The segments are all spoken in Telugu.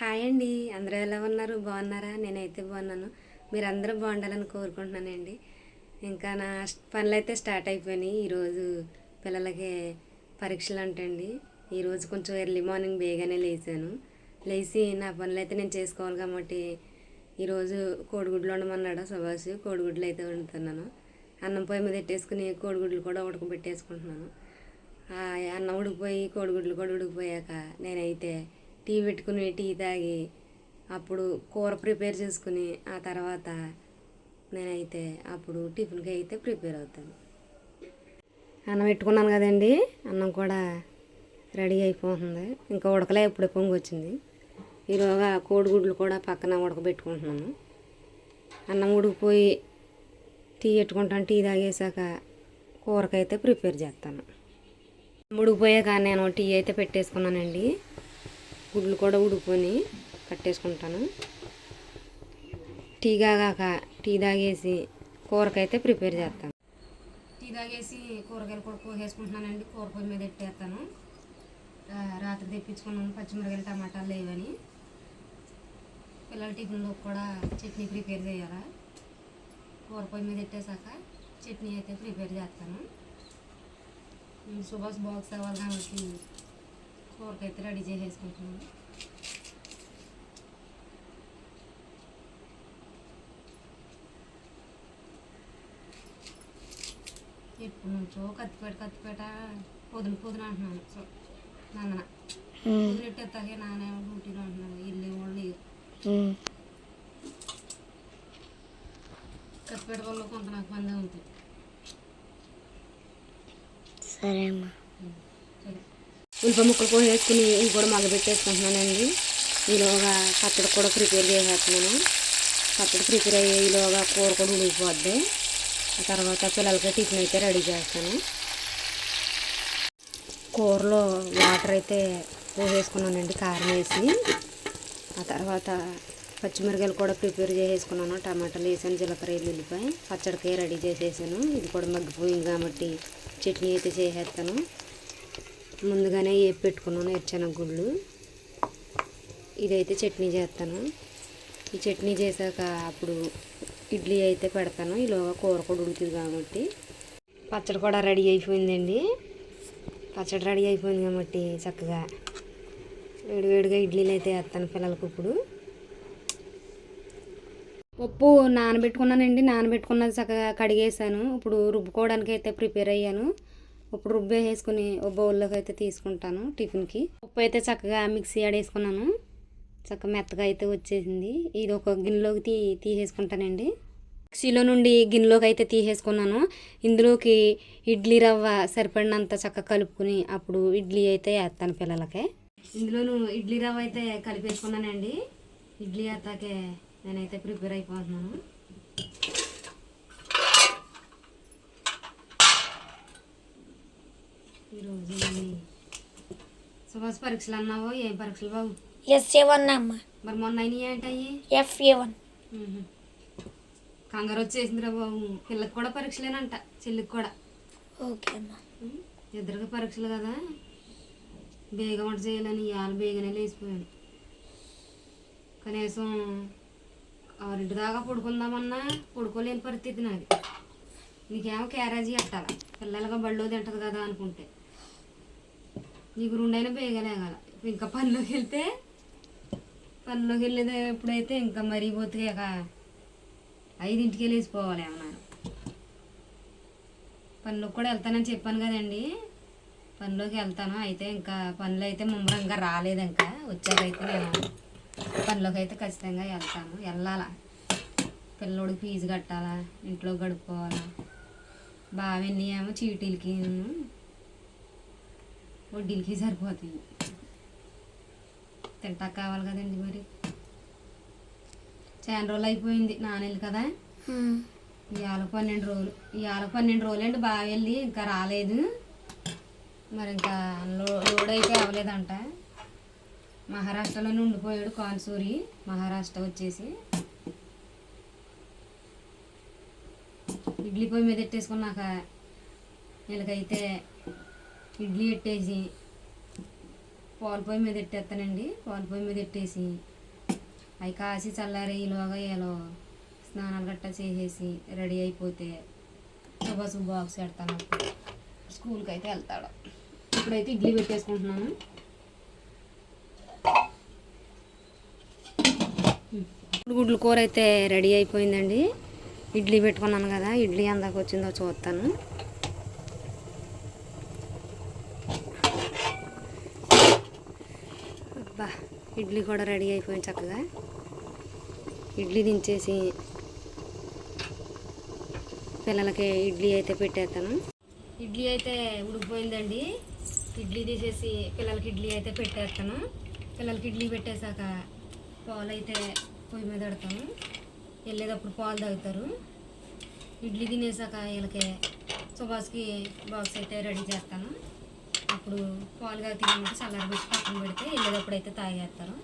హాయ్ అండి. అందరూ ఎలా ఉన్నారు? బాగున్నారా? నేనైతే బాగున్నాను. మీరు అందరూ బాగుండాలని కోరుకుంటున్నానండి. ఇంకా నా పనులు అయితే స్టార్ట్ అయిపోయినాయి. ఈరోజు పిల్లలకి పరీక్షలు అంటండి. ఈరోజు కొంచెం ఎర్లీ మార్నింగ్ బేగానే లేచాను. లేచి నా పనులు అయితే నేను చేసుకోవాలి కాబట్టి ఈరోజు కోడిగుడ్లు వండమన్నాడు సుభాష్. కోడిగుడ్లు అయితే వండుతున్నాను. అన్నం పొయ్యి మీద పెట్టేసుకుని కోడిగుడ్లు కూడా ఉడకబెట్టేసుకుంటున్నాను అన్నం ఉడికిపోయి కోడిగుడ్లు కూడా ఉడికిపోయాక నేనైతే టీ పెట్టుకుని టీ తాగి అప్పుడు కూర ప్రిపేర్ చేసుకుని ఆ తర్వాత నేనైతే అప్పుడు టిఫిన్కి అయితే ప్రిపేర్ అవుతాను. అన్నం పెట్టుకున్నాను కదండి అన్నం కూడా రెడీ అయిపోతుంది. ఇంకా ఉడకలే ఇప్పుడు పొంగి వచ్చింది. ఈలోగా కోడిగుడ్లు కూడా పక్కన ఉడకబెట్టుకుంటున్నాను. అన్నం ఉడికిపోయి టీ పెట్టుకుంటాను టీ తాగేసాక కూరకైతే ప్రిపేర్ చేస్తాను. ఉడికిపోయాక నేను టీ అయితే పెట్టేసుకున్నానండి. గుడ్లు కూడా ఉడుకొని కట్టేసుకుంటాను. టీ కాగాక టీ తాగేసి కూరకైతే ప్రిపేర్ చేస్తాను. టీ తాగేసి కూరగాయలు కూడా కోసేసుకుంటున్నానండి కూర పొయ్యి మీద పెట్టేస్తాను. రాత్రి తెప్పించుకున్నాను పచ్చిమిరకాయలు టమాటాలు లేవని. పిల్లల టిఫిన్లో కూడా చట్నీ ప్రిపేర్ చేయాలా? కూర పొయ్యి మీద పెట్టేశాక చట్నీ అయితే ప్రిపేర్ చేస్తాను. సుభాష్ బాక్స్ అవ్వాలి కాబట్టి కూరకైతే రెడీ చేసేసుకుంటున్నాను. ఎప్పటి నుంచో కత్తిపేట కత్తిపేట పొదును పొదును అంటున్నాను. సో నందన పొదునెట్టేస్తాకే నానేమో డ్యూటీలో అంటున్నాను ఇల్లు వాళ్ళు కత్తిపేట వల్ల కొంత నాకు మందే ఉంది. సరే అమ్మా ఉల్లిపాయ ముక్కలు కోసేసుకుని ఇవి కూడా మగ్గబెట్టేసుకుంటున్నానండి. ఈలోగా పచ్చడి కూడా ప్రిపేర్ చేసేస్తున్నాను. పచ్చడి ప్రిపేర్ అయ్యే ఈలోగా కూర కూడా ఉడికిపోద్ది. ఆ తర్వాత పిల్లలకి టిఫిన్ అయితే రెడీ చేస్తాను. కూరలో వాటర్ అయితే పోసేసుకున్నానండి కారం వేసి. ఆ తర్వాత పచ్చిమిరకాయలు కూడా ప్రిపేర్ చేసేసుకున్నాను టమాటాలు వేసాను జీలకర్ర ఉల్లిపాయ పచ్చడికాయ రెడీ చేసేసాను. ఇది కూడా మగ్గిపోయింది కాబట్టి చట్నీ అయితే చేసేస్తాను. ముందుగానే వేపి పెట్టుకున్నాను ఎర్చనగ గుళ్ళు ఇదైతే చట్నీ చేస్తాను. ఈ చట్నీ చేశాక అప్పుడు ఇడ్లీ అయితే పెడతాను. ఈలోగా కూర కూడా ఉంటుంది కాబట్టి. పచ్చడి కూడా రెడీ అయిపోయిందండి. పచ్చడి రెడీ అయిపోయింది కాబట్టి చక్కగా వేడివేడిగా ఇడ్లీలు అయితే వేస్తాను పిల్లలకు ఇప్పుడు. పప్పు నానబెట్టుకున్నానండి. నానబెట్టుకున్నది చక్కగా కడిగేసాను ఇప్పుడు రుబ్బుకోవడానికి అయితే ప్రిపేర్ అయ్యాను. ఇప్పుడు రుబ్బేసుకుని ఓ బౌల్లోకి అయితే తీసుకుంటాను టిఫిన్కి. ఉప్పు అయితే చక్కగా మిక్సీ ఆడేసుకున్నాను చక్కగా మెత్తగా అయితే వచ్చేసింది. ఇది ఒక గిన్నెలోకి తీ తీసేసుకుంటానండి. మిక్సీలో నుండి గిన్నెలోకి అయితే తీసేసుకున్నాను. ఇందులోకి ఇడ్లీ రవ్వ సరిపడినంత చక్కగా కలుపుకుని అప్పుడు ఇడ్లీ అయితే వేస్తాను పిల్లలకి. ఇందులోను ఇడ్లీ రవ్వ అయితే కలిపేసుకున్నానండి. ఇడ్లీ అత్తాకే నేనైతే ప్రిపేర్ అయిపోతున్నాను. ఈరోజు సుభాష్ పరీక్షలు అన్నావు ఏం పరీక్షలు బాబు? ఎస్ ఏ వన్ అమ్మా. మరి మొన్న అయినాయి ఏంటయ్యి ఎఫ్ ఏ వన్. కంగారు వచ్చేసిందిరా బాబు. పిల్లకి కూడా పరీక్షలేనంట చెల్లికి కూడా. ఓకే అమ్మా. మ్మ్. ఇద్దరికి పరీక్షలు కదా. బేగ వంట చేయాలని ఇవాళ బేగనే లేచిపోయాను కనీసం ఆరింటి దాకా పడుకుందామన్నా పడుకోలేని పరిస్థితి నాది. నీకేమో క్యారేజీ కట్టాల? పిల్లలుగా బళ్ళో తింటది కదా అనుకుంటే. నీకు రెండైనా బేగలేగాల ఇంకా పనిలోకి వెళ్తే పనిలోకి వెళ్ళేది ఎప్పుడైతే ఇంకా మరీ పోతే ఇక ఐదింటికి వెళ్ళేసిపోవాలి అన్నారు పనిలోకి కూడా వెళ్తానని చెప్పాను కదండి. పనిలోకి వెళ్తాను. అయితే ఇంకా పనులు అయితే ముమ్మరంగా రాలేదు ఇంకా. వచ్చాకైతే నేను పనిలోకి అయితే ఖచ్చితంగా వెళ్తాను. వెళ్ళాలా? పిల్లోడికి ఫీజు కట్టాలా? ఇంట్లో గడుపుకోవాలా? బాగా ఏమో చీటీలకి వడ్డీలకి సరిపోతాయి. తింటా కావాలి కదండి మరి. చాలా రోజులు అయిపోయింది నానెళ్ళు కదా. ఇవాళ పన్నెండు రోజులు ఇవాళ పన్నెండు రోజులు అండి బాగా వెళ్ళి ఇంకా రాలేదు. మరి ఇంకా లో- లోడ్ అయితే అవ్వలేదంట. మహారాష్ట్రలోనే ఉండిపోయాడు కాన్సూరి మహారాష్ట్ర వచ్చేసి. ఇడ్లీ పొయ్యి మీద పెట్టేసుకున్నాక వీళ్ళకైతే ఇడ్లీ పెట్టేసి పాలు పొయ్యి మీద పెట్టేస్తానండి పాలు పొయ్యి మీద పెట్టేసి అవి కాసి చల్లారి ఈలోగా ఏలో స్నానాలు గట్టా చేసేసి రెడీ అయిపోతే సుబాసు బాక్స్ పెడతాను. స్కూల్కి అయితే వెళ్తాడు. ఇప్పుడైతే ఇడ్లీ పెట్టేసుకుంటున్నాను. ఇప్పుడు గుడ్ల కూర అయితే రెడీ అయిపోయిందండి. ఇడ్లీ పెట్టుకున్నాను కదా ఇడ్లీ అందాక వచ్చిందో చూస్తాను. ఇడ్లీ కూడా రెడీ అయిపోయింది చక్కగా. ఇడ్లీ దించేసి పిల్లలకి ఇడ్లీ అయితే పెట్టేస్తాను. ఇడ్లీ అయితే ఉడికిపోయిందండి. ఇడ్లీ తీసేసి పిల్లలకి ఇడ్లీ అయితే పెట్టేస్తాను. పిల్లలకి ఇడ్లీ పెట్టేశాక పాలు అయితే పొయ్యి మీద పెడతాను. వెళ్ళేటప్పుడు పాలు తాగుతారు. ఇడ్లీ తినేసాక వీళ్ళకి సుభాష్కి బాక్స్ అయితే రెడీ చేస్తాను. అప్పుడు పాలుగా తినమంటే చల్లారి పెట్టి పక్కన పెడితే వెళ్ళేటప్పుడు అయితే తాగేస్తారు.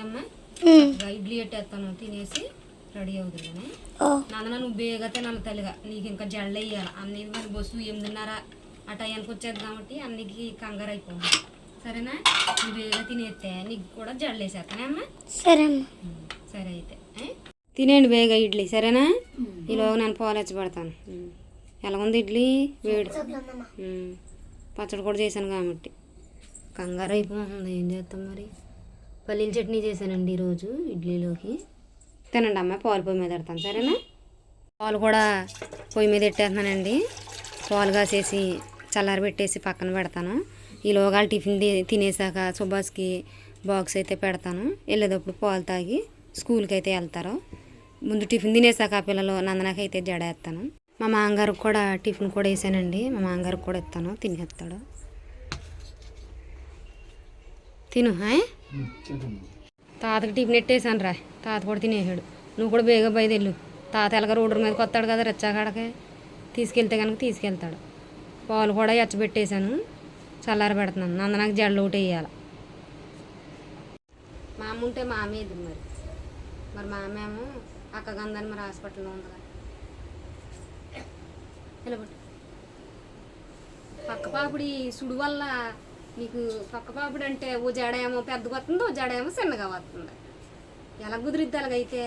ఏమ్మా ఇంకా ఇడ్లీ పెట్టేస్తాను తినేసి రెడీ అవుతుంది నాన్న నువ్వు బేగా తినాలి తల్లిగా నీకు ఇంకా జల్లు వేయాలి. అన్ని మరి బస్సు ఎనిమిదిన్నర ఆ టైంకి వచ్చేది కాబట్టి అన్నికి కంగారు అయిపోయింది. సరేనా? నువ్వు బేగా తినేస్తే నీకు కూడా జల్లు వేసేస్తానే అమ్మా సరే అమ్మా. సరే అయితే తినేయండి బేగా ఇడ్లీ సరేనా? ఈలోగా నేను పాలెచ్చి పెడతాను. ఎలా ఉంది ఇడ్లీ? వేడి. పచ్చడి కూడా చేశాను కాబట్టి. కంగారు అయిపోతుంది. ఏం చేస్తాం మరి? పల్లీల చట్నీ చేశానండి ఈరోజు ఇడ్లీలోకి. తినండి అమ్మ పాలు పొయ్యి మీద పెడతాను. సరేనా? పాలు కూడా పొయ్యి మీద పెట్టేస్తున్నానండి. పాలు కాసేసి చల్లారి పెట్టేసి పక్కన పెడతాను. ఈలోగా టిఫిన్ తినేసాక సుభాష్కి బాక్స్ అయితే పెడతాను. వెళ్ళేటప్పుడు పాలు తాగి స్కూల్కి అయితే వెళ్తారు. ముందు టిఫిన్ తినేసాక ఆ పిల్లలు నందనకి అయితే జడేస్తాను. మా మామగారికి కూడా టిఫిన్ కూడా వేసానండి. మా మామగారికి కూడా ఇస్తాను. తినేస్తాడు తిను హాయ్ తాతకి టిఫిన్ ఎట్టేసాను రా. తాత కూడా తినేసాడు. నువ్వు కూడా బేగా బయదెళ్ళు తాత ఎలాగ రోడ్డు మీదకి వస్తాడు కదా రెచ్చాకాడకి తీసుకెళ్తే కనుక తీసుకెళ్తాడు. పాలు కూడా ఎచ్చబెట్టేశాను. చల్లార పెడుతున్నాను. నందనకు జల్లు ఒకటి వేయాలి. మా అమ్మ ఉంటే మా అమ్మ ఎదురు మరి. మరి మా అమ్మ ఏమో అక్క గంధాన్ని మరి హాస్పిటల్లో ఉందిగా నిలబడి. పక్క పాపిడి సుడు వల్ల నీకు పక్క పాపిడి అంటే ఓ జడేమో పెద్దగా వస్తుంది ఓ జడేమో చిన్నగా వస్తుంది ఎలా కుదిరిద్ది అలాగైతే?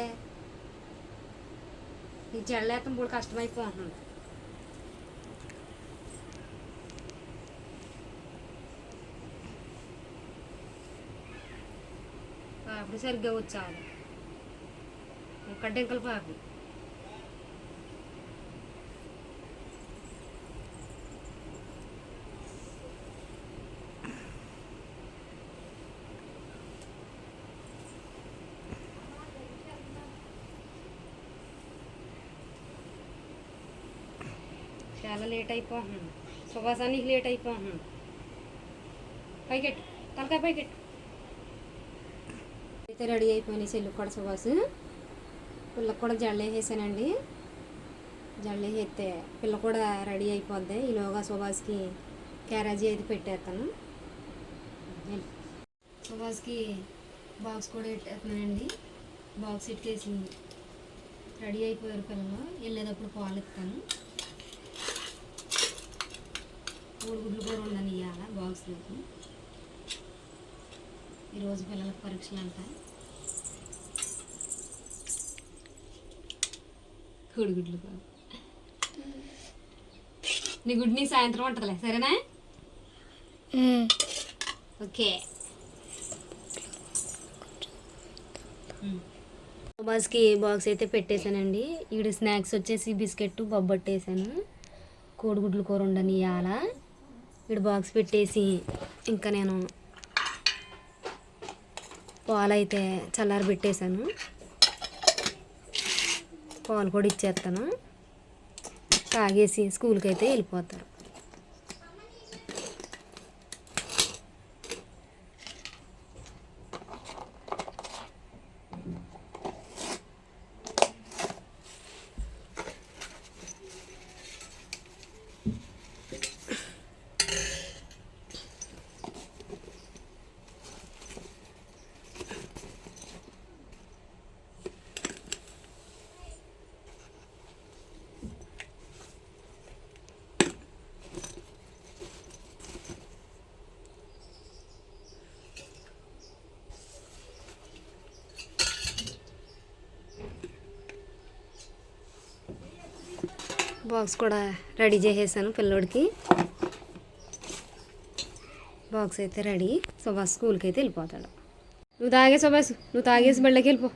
ఈ జడలేతం ఇప్పుడు కష్టమైపోతుంది. పాపిడి సరిగ్గా వచ్చాలి. కడ్డెంకల పాపిడి. చాలా లేట్ అయిపోతుంది సుభాసానికి లేట్ అయిపోతుంది పైకెట్ తలకాయ పైకెట్ అయితే రెడీ అయిపోయినాయి చెల్లు కూడా సుభాష్ పిల్లకి కూడా జల్లు వేసేసానండి జల్లు వేస్తే పిల్ల కూడా రెడీ అయిపోద్ది. ఈలోగా సుభాష్కి క్యారేజీ అయితే పెట్టేస్తాను. సుభాష్కి బాక్స్ కూడా పెట్టేస్తున్నానండి. బాక్స్ ఇట్టేసి రెడీ అయిపోయారు పిల్లలు. వెళ్ళేటప్పుడు పాలు ఇస్తాను. మూడు గుడ్లు కూడా ఉండని ఇవ్వాల బాక్స్లోకి ఈరోజు పిల్లలకు పరీక్షలు అంట కోడిగుడ్లు కూడా నీ గుడ్డు నీ సాయంత్రం ఉంటుందిలే సరేనా. ఓకే. బాస్కి బాక్స్ అయితే పెట్టేశానండి. ఈడ స్నాక్స్ వచ్చేసి బిస్కెట్ బొబ్బట్టేసాను. కోడిగుడ్లు కూర ఉండని ఇవాళ ఈడ బాక్స్ పెట్టేసి ఇంకా నేను పాలైతే చల్లారి పెట్టేశాను. పాలు కూడా ఇచ్చేస్తాను. తాగేసి స్కూల్కి అయితే వెళ్ళిపోతారు. బాక్స్ కూడా రెడీ చేసేసాను పిల్లోడికి. బాక్స్ అయితే రెడీ. సుభాష్ స్కూల్కి అయితే వెళ్ళిపోతాడు. నువ్వు తాగే సుభాష్ నువ్వు తాగేసి బళ్ళకి వెళ్ళిపో.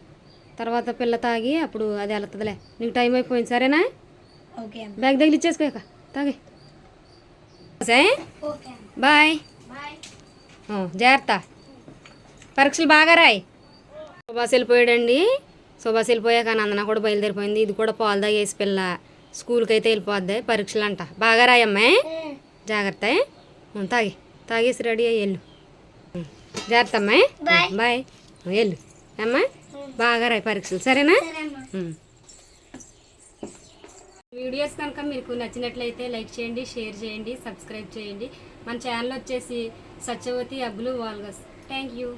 తర్వాత పిల్ల తాగి అప్పుడు అది వెళ్తుందిలే నీకు టైం అయిపోయింది సరేనా? ఓకే బ్యాగ్ దగ్గర ఇచ్చేసుకోక తాగే. Say okay bye. జాగ్రత్త. పరీక్షలు బాగా రాయి. సుభాష్ వెళ్ళిపోయాడండి. సుభాష్ వెళ్ళిపోయాక నందన కూడా బయలుదేరిపోయింది. ఇది కూడా పాలు తాగేసి పిల్ల. స్కూల్కి అయితే వెళ్ళిపోద్ది పరీక్షలు అంట బాగా రాయమ్మాయి జాగ్రత్త తాగి. తాగేసి రెడీ అయ్యి వెళ్ళు. జాగ్రత్త అమ్మాయి బాయ్. వెళ్ళు. అమ్మా బాగా రాయి పరీక్షలు. సరేనా. వీడియోస్ కనుక మీకు నచ్చినట్లయితే లైక్ చేయండి షేర్ చేయండి సబ్స్క్రైబ్ చేయండి. మన ఛానల్ వచ్చేసి Satyavathi Abbulu vlogs. Thank you.